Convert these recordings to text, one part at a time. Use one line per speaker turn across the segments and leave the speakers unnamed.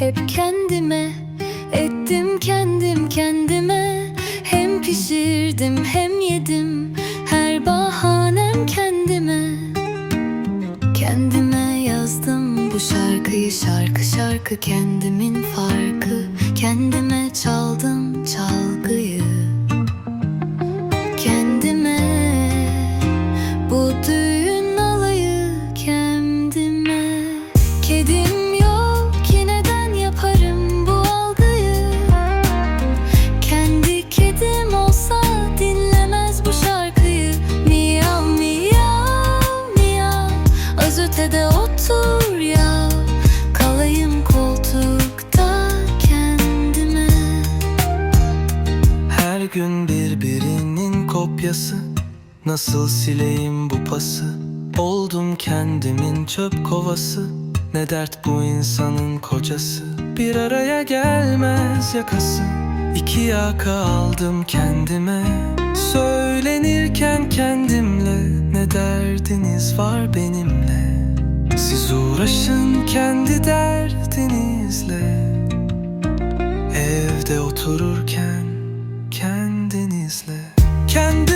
hep kendime Ettim kendim kendime. Hem pişirdim hem yedim Her bahanem kendime. Kendime yazdım bu şarkıyı Şarkı şarkı kendimin farkı. Kendime
gün birbirinin kopyası. Nasıl sileyim bu pası? Oldum kendimin çöp kovası. Ne dert bu insanın kocası? Bir araya gelmez yakası. İki yaka aldım kendime. Söylenirken kendimle Ne derdiniz var benimle siz uğraşın kendi derdinizle. Evde otururken kendinizle. Kendi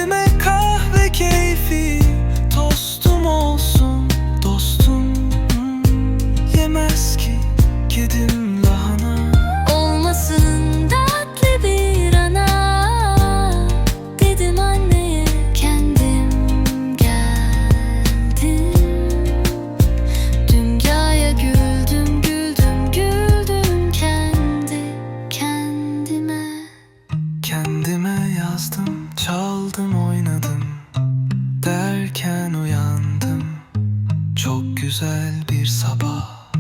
erken uyandım. Çok güzel bir sabah.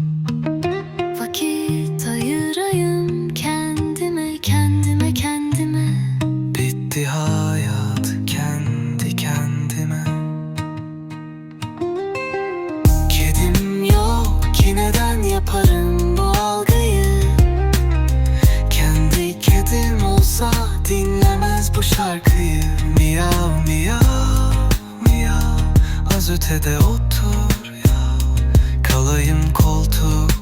Vakit ayırayım kendime kendime kendime.
Bitti hayat kendi kendime. Kedim yok
ki neden yaparım?
biraz ötede otur ya. Kalayım koltuk